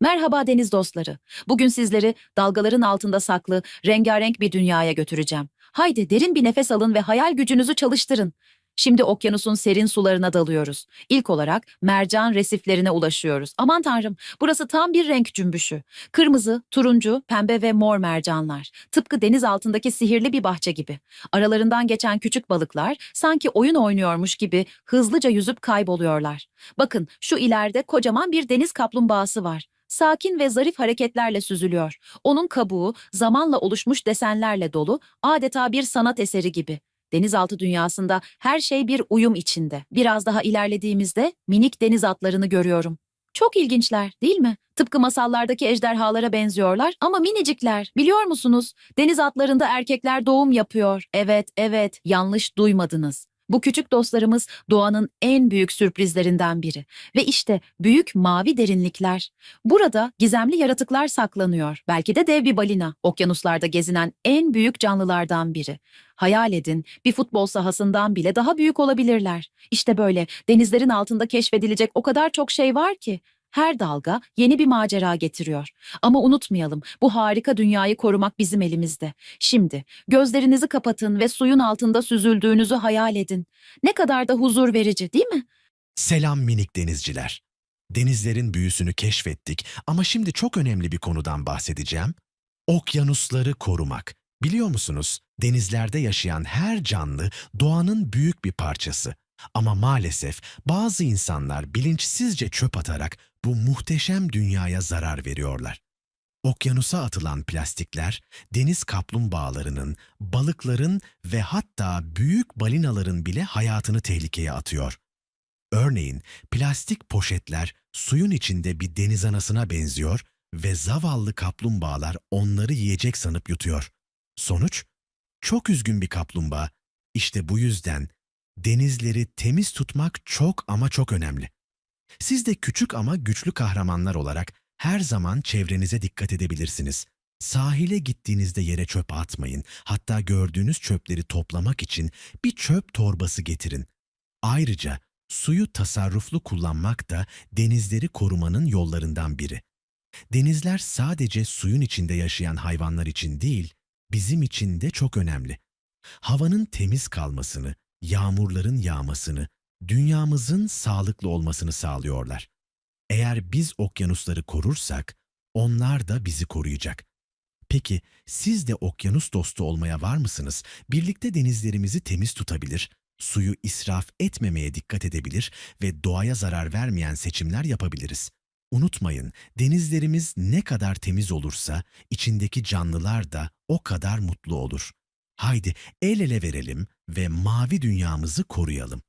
Merhaba deniz dostları. Bugün sizleri dalgaların altında saklı, rengarenk bir dünyaya götüreceğim. Haydi derin bir nefes alın ve hayal gücünüzü çalıştırın. Şimdi okyanusun serin sularına dalıyoruz. İlk olarak mercan resiflerine ulaşıyoruz. Aman tanrım, burası tam bir renk cümbüşü. Kırmızı, turuncu, pembe ve mor mercanlar. Tıpkı deniz altındaki sihirli bir bahçe gibi. Aralarından geçen küçük balıklar sanki oyun oynuyormuş gibi hızlıca yüzüp kayboluyorlar. Bakın şu ileride kocaman bir deniz kaplumbağası var. Sakin ve zarif hareketlerle süzülüyor. Onun kabuğu zamanla oluşmuş desenlerle dolu, adeta bir sanat eseri gibi. Denizaltı dünyasında her şey bir uyum içinde. Biraz daha ilerlediğimizde minik deniz atlarını görüyorum. Çok ilginçler, değil mi? Tıpkı masallardaki ejderhalara benziyorlar ama minicikler. Biliyor musunuz? Deniz atlarında erkekler doğum yapıyor. Evet, evet, yanlış duymadınız. Bu küçük dostlarımız doğanın en büyük sürprizlerinden biri. Ve işte büyük mavi derinlikler. Burada gizemli yaratıklar saklanıyor. Belki de dev bir balina, okyanuslarda gezinen en büyük canlılardan biri. Hayal edin, bir futbol sahasından bile daha büyük olabilirler. İşte böyle denizlerin altında keşfedilecek o kadar çok şey var ki. Her dalga yeni bir macera getiriyor. Ama unutmayalım, bu harika dünyayı korumak bizim elimizde. Şimdi gözlerinizi kapatın ve suyun altında süzüldüğünüzü hayal edin. Ne kadar da huzur verici, değil mi? Selam minik denizciler. Denizlerin büyüsünü keşfettik ama şimdi çok önemli bir konudan bahsedeceğim. Okyanusları korumak. Biliyor musunuz? Denizlerde yaşayan her canlı doğanın büyük bir parçası. Ama maalesef bazı insanlar bilinçsizce çöp atarak bu muhteşem dünyaya zarar veriyorlar. Okyanusa atılan plastikler deniz kaplumbağalarının, balıkların ve hatta büyük balinaların bile hayatını tehlikeye atıyor. Örneğin plastik poşetler suyun içinde bir deniz anasına benziyor ve zavallı kaplumbağalar onları yiyecek sanıp yutuyor. Sonuç? Çok üzgün bir kaplumbağa. İşte bu yüzden denizleri temiz tutmak çok ama çok önemli. Siz de küçük ama güçlü kahramanlar olarak her zaman çevrenize dikkat edebilirsiniz. Sahile gittiğinizde yere çöp atmayın. Hatta gördüğünüz çöpleri toplamak için bir çöp torbası getirin. Ayrıca suyu tasarruflu kullanmak da denizleri korumanın yollarından biri. Denizler sadece suyun içinde yaşayan hayvanlar için değil, bizim için de çok önemli. Havanın temiz kalmasını, yağmurların yağmasını, dünyamızın sağlıklı olmasını sağlıyorlar. Eğer biz okyanusları korursak, onlar da bizi koruyacak. Peki siz de okyanus dostu olmaya var mısınız? Birlikte denizlerimizi temiz tutabilir, suyu israf etmemeye dikkat edebilir ve doğaya zarar vermeyen seçimler yapabiliriz. Unutmayın, denizlerimiz ne kadar temiz olursa içindeki canlılar da o kadar mutlu olur. Haydi el ele verelim ve mavi dünyamızı koruyalım.